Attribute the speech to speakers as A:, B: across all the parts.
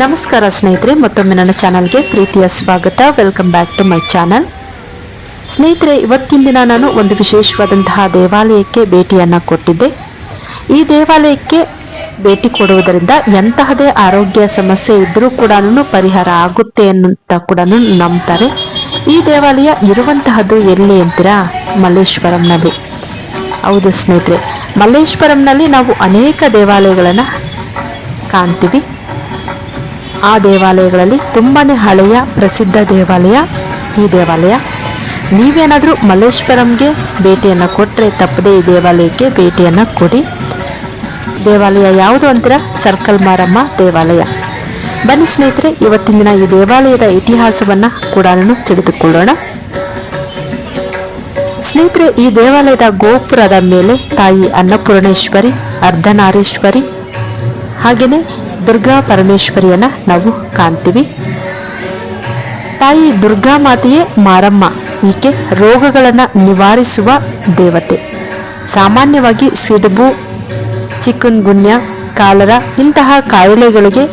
A: ನಮಸ್ಕಾರ ಸ್ನೇಹಿತರೆ, ಮತ್ತೊಮ್ಮೆ ನನ್ನ ಚಾನಲ್ಗೆ ಪ್ರೀತಿಯ ಸ್ವಾಗತ. Welcome back to my channel ಸ್ನೇಹಿತರೆ, ಇವತ್ತಿನ ದಿನ ನಾನು ಒಂದು ವಿಶೇಷವಾದಂತಹ ದೇವಾಲಯಕ್ಕೆ ಭೇಟಿಯನ್ನು ಕೊಟ್ಟಿದ್ದೆ. ಈ ದೇವಾಲಯಕ್ಕೆ ಭೇಟಿ ಕೊಡುವುದರಿಂದ ಎಂತಹದೇ ಆರೋಗ್ಯ ಸಮಸ್ಯೆ ಇದ್ದರೂ ಕೂಡ ಪರಿಹಾರ ಆಗುತ್ತೆ ಅಂತ ಕೂಡ ನಂಬ್ತಾರೆ. ಈ ದೇವಾಲಯ ಇರುವಂತಹದ್ದು ಎಲ್ಲಿ ಅಂತೀರಾ? ಮಲ್ಲೇಶ್ವರಂನಲ್ಲಿ. ಹೌದು ಸ್ನೇಹಿತರೆ, ಮಲ್ಲೇಶ್ವರಂನಲ್ಲಿ ನಾವು ಅನೇಕ ದೇವಾಲಯಗಳನ್ನು ಕಾಣ್ತೀವಿ. ಆ ದೇವಾಲಯಗಳಲ್ಲಿ ತುಂಬಾ ಹಳೆಯ ಪ್ರಸಿದ್ಧ ದೇವಾಲಯ ಈ ದೇವಾಲಯ. ನೀವೇನಾದರೂ ಮಲ್ಲೇಶ್ವರಂಗೆ ಭೇಟಿಯನ್ನು ಕೊಟ್ಟರೆ ತಪ್ಪದೇ ಈ ದೇವಾಲಯಕ್ಕೆ ಭೇಟಿಯನ್ನು ಕೊಡಿ. ದೇವಾಲಯ ಯಾವುದು ಅಂತೀರ? ಸರ್ಕಲ್ ಮಾರಮ್ಮ ದೇವಾಲಯ. ಬನ್ನಿ ಸ್ನೇಹಿತರೆ, ಇವತ್ತಿನ ದಿನ ಈ ದೇವಾಲಯದ ಇತಿಹಾಸವನ್ನು ಕೂಡ ತಿಳಿದುಕೊಳ್ಳೋಣ. ಸ್ನೇಹಿತರೆ, ಈ ದೇವಾಲಯದ ಗೋಪುರದ ಮೇಲೆ ತಾಯಿ ಅನ್ನಪೂರ್ಣೇಶ್ವರಿ, ಅರ್ಧನಾರೇಶ್ವರಿ ಹಾಗೆಯೇ ದುರ್ಗಾ ಪರಮೇಶ್ವರಿಯನ್ನ ನಾವು ಕಾಣ್ತೀವಿ. ತಾಯಿ ದುರ್ಗಾ ಮಾತೆಯೇ ಮಾರಮ್ಮ, ಈಕೆ ರೋಗಗಳನ್ನು ನಿವಾರಿಸುವ ದೇವತೆ. ಸಾಮಾನ್ಯವಾಗಿ ಸಿಡುಬು ಚಿಕನ್ ಗುನ್ಯ ಕಾಲರ ಇಂತಹ ಕಾಯಿಲೆಗಳಿಗೆ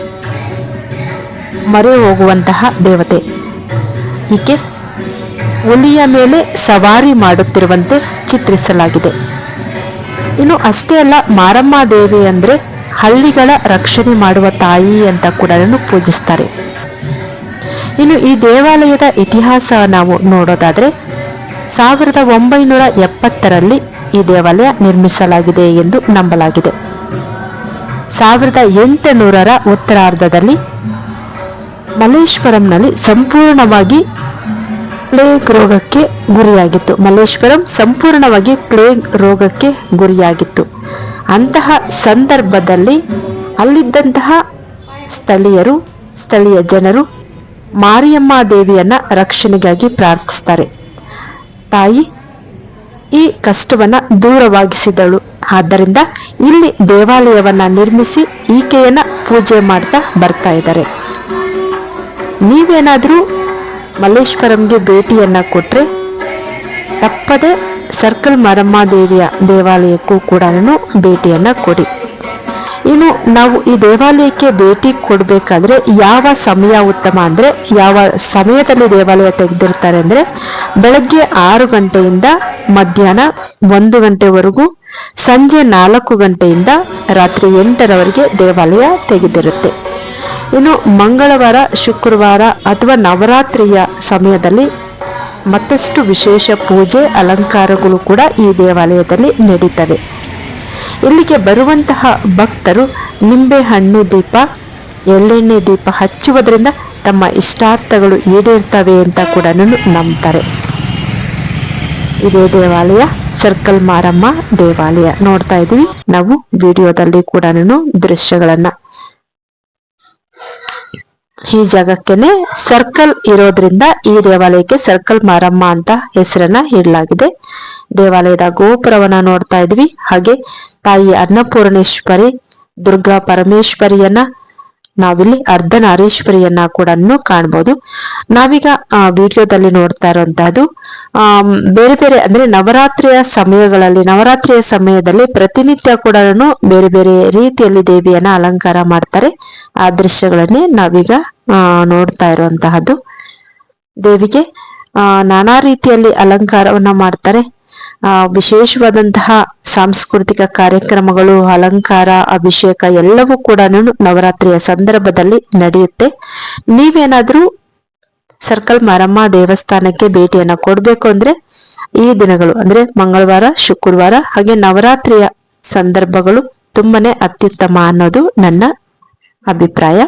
A: ಮರೆ ಹೋಗುವಂತಹ ದೇವತೆ. ಈಕೆ ಹುಲಿಯ ಮೇಲೆ ಸವಾರಿ ಮಾಡುತ್ತಿರುವಂತೆ ಚಿತ್ರಿಸಲಾಗಿದೆ. ಇನ್ನು ಅಷ್ಟೇ ಅಲ್ಲ, ಮಾರಮ್ಮ ದೇವಿ ಅಂದ್ರೆ ಹಳ್ಳಿಗಳ ರಕ್ಷಣೆ ಮಾಡುವ ತಾಯಿ ಅಂತ ಕೂಡ ಪೂಜಿಸ್ತಾರೆ. ಇನ್ನು ಈ ದೇವಾಲಯದ ಇತಿಹಾಸ ನಾವು ನೋಡೋದಾದ್ರೆ ಸಾವಿರದ ಒಂಬೈನೂರ ಎಪ್ಪತ್ತರಲ್ಲಿ ಈ ದೇವಾಲಯ ನಿರ್ಮಿಸಲಾಗಿದೆ ಎಂದು ನಂಬಲಾಗಿದೆ. ಸಾವಿರದ ಎಂಟುನೂರರ ಉತ್ತರಾರ್ಧದಲ್ಲಿ ಮಲ್ಲೇಶ್ವರಂನಲ್ಲಿ ಸಂಪೂರ್ಣವಾಗಿ ಪ್ಲೇಗ್ ರೋಗಕ್ಕೆ ಗುರಿಯಾಗಿತ್ತು. ಮಲ್ಲೇಶ್ವರಂ ಸಂಪೂರ್ಣವಾಗಿ ಪ್ಲೇಗ್ ರೋಗಕ್ಕೆ ಗುರಿಯಾಗಿತ್ತು. ಅಂತಹ ಸಂದರ್ಭದಲ್ಲಿ ಅಲ್ಲಿದ್ದಂತಹ ಸ್ಥಳೀಯರು, ಸ್ಥಳೀಯ ಜನರು ಮಾರಿಯಮ್ಮ ದೇವಿಯನ್ನ ರಕ್ಷಣೆಗಾಗಿ ಪ್ರಾರ್ಥಿಸ್ತಾರೆ. ತಾಯಿ ಈ ಕಷ್ಟವನ್ನ ದೂರವಾಗಿಸಿದಳು. ಆದ್ದರಿಂದ ಇಲ್ಲಿ ದೇವಾಲಯವನ್ನ ನಿರ್ಮಿಸಿ ಈಕೆಯನ್ನ ಪೂಜೆ ಮಾಡ್ತಾ ಬರ್ತಾ ಇದ್ದಾರೆ. ನೀವೇನಾದರೂ ಮಲ್ಲೇಶ್ವರಂಗೆ ಭೇಟಿಯನ್ನ ಕೊಟ್ರೆ ತಪ್ಪದೆ ಸರ್ಕಲ್ ಮರಮ್ಮ ದೇವಿಯ ದೇವಾಲಯಕ್ಕೂ ಕೂಡ ಭೇಟಿಯನ್ನ ಕೊಡಿ. ಇನ್ನು ನಾವು ಈ ದೇವಾಲಯಕ್ಕೆ ಭೇಟಿ ಕೊಡಬೇಕಾದ್ರೆ ಯಾವ ಸಮಯ ಉತ್ತಮ ಅಂದ್ರೆ ಯಾವ ಸಮಯದಲ್ಲಿ ದೇವಾಲಯ ತೆಗೆದಿರ್ತಾರೆ ಅಂದ್ರೆ ಬೆಳಗ್ಗೆ ಆರು ಗಂಟೆಯಿಂದ ಮಧ್ಯಾಹ್ನ ಒಂದು ಗಂಟೆವರೆಗೂ ಸಂಜೆ ನಾಲ್ಕು ಗಂಟೆಯಿಂದ ರಾತ್ರಿ ಎಂಟರವರೆಗೆ ದೇವಾಲಯ ತೆಗೆದಿರುತ್ತೆ. ಇನ್ನು ಮಂಗಳವಾರ, ಶುಕ್ರವಾರ ಅಥವಾ ನವರಾತ್ರಿಯ ಸಮಯದಲ್ಲಿ ಮತ್ತಷ್ಟು ವಿಶೇಷ ಪೂಜೆ ಅಲಂಕಾರಗಳು ಕೂಡ ಈ ದೇವಾಲಯದಲ್ಲಿ ನಡೀತವೆ. ಇಲ್ಲಿಗೆ ಬರುವಂತಹ ಭಕ್ತರು ನಿಂಬೆ ಹಣ್ಣು ದೀಪ, ಎಳ್ಳೆಣ್ಣೆ ದೀಪ ಹಚ್ಚುವುದರಿಂದ ತಮ್ಮ ಇಷ್ಟಾರ್ಥಗಳು ಈಡೇರ್ತವೆ ಅಂತ ಕೂಡ ನಂಬ್ತಾರೆ. ಇದೇ ದೇವಾಲಯ ಸರ್ಕಲ್ ಮಾರಮ್ಮ ದೇವಾಲಯ ನೋಡ್ತಾ ಇದೀವಿ ನಾವು ವಿಡಿಯೋದಲ್ಲಿ ಕೂಡ ದೃಶ್ಯಗಳನ್ನ ಈ ಜಾಗಕ್ಕೆನೆ ಸರ್ಕಲ್ ಇರೋದ್ರಿಂದ ಈ ದೇವಾಲಯಕ್ಕೆ ಸರ್ಕಲ್ ಮಾರಮ್ಮ ಅಂತ ಹೆಸರನ್ನ ಇಡಲಾಗಿದೆ. ದೇವಾಲಯದ ಗೋಪುರವನ್ನ ನೋಡ್ತಾ ಇದ್ವಿ. ಹಾಗೆ ತಾಯಿ ಅನ್ನಪೂರ್ಣೇಶ್ವರಿ, ದುರ್ಗಾ ಪರಮೇಶ್ವರಿಯನ್ನ ನಾವಿಲ್ಲಿ ಅರ್ಧನಾರೀಶ್ವರಿಯನ್ನ ಕೂಡ ಕಾಣ್ಬೋದು. ನಾವೀಗ ವಿಡಿಯೋದಲ್ಲಿ ನೋಡ್ತಾ ಇರುವಂತಹದ್ದು ಬೇರೆ ಬೇರೆ ಅಂದ್ರೆ ನವರಾತ್ರಿಯ ಸಮಯಗಳಲ್ಲಿ, ನವರಾತ್ರಿಯ ಸಮಯದಲ್ಲಿ ಪ್ರತಿನಿತ್ಯ ಕೂಡ ಬೇರೆ ಬೇರೆ ರೀತಿಯಲ್ಲಿ ದೇವಿಯನ್ನ ಅಲಂಕಾರ ಮಾಡ್ತಾರೆ. ಆ ದೃಶ್ಯಗಳನ್ನೇ ನಾವೀಗ ನೋಡ್ತಾ ಇರುವಂತಹದ್ದು ದೇವಿಗೆ ನಾನಾ ರೀತಿಯಲ್ಲಿ ಅಲಂಕಾರವನ್ನ ಮಾಡ್ತಾರೆ. ವಿಶೇಷವಾದಂತಹ ಸಾಂಸ್ಕೃತಿಕ ಕಾರ್ಯಕ್ರಮಗಳು, ಅಲಂಕಾರ, ಅಭಿಷೇಕ ಎಲ್ಲವೂ ಕೂಡ ನವರಾತ್ರಿಯ ಸಂದರ್ಭದಲ್ಲಿ ನಡೆಯುತ್ತೆ. ನೀವೇನಾದ್ರೂ ಸರ್ಕಲ್ ಮಾರಮ್ಮ ದೇವಸ್ಥಾನಕ್ಕೆ ಭೇಟಿಯನ್ನ ಕೊಡ್ಬೇಕು ಅಂದ್ರೆ ಈ ದಿನಗಳು, ಅಂದ್ರೆ ಮಂಗಳವಾರ, ಶುಕ್ರವಾರ ಹಾಗೆ ನವರಾತ್ರಿಯ ಸಂದರ್ಭಗಳು ತುಂಬಾನೇ ಅತ್ಯುತ್ತಮ ಅನ್ನೋದು ನನ್ನ ಅಭಿಪ್ರಾಯ.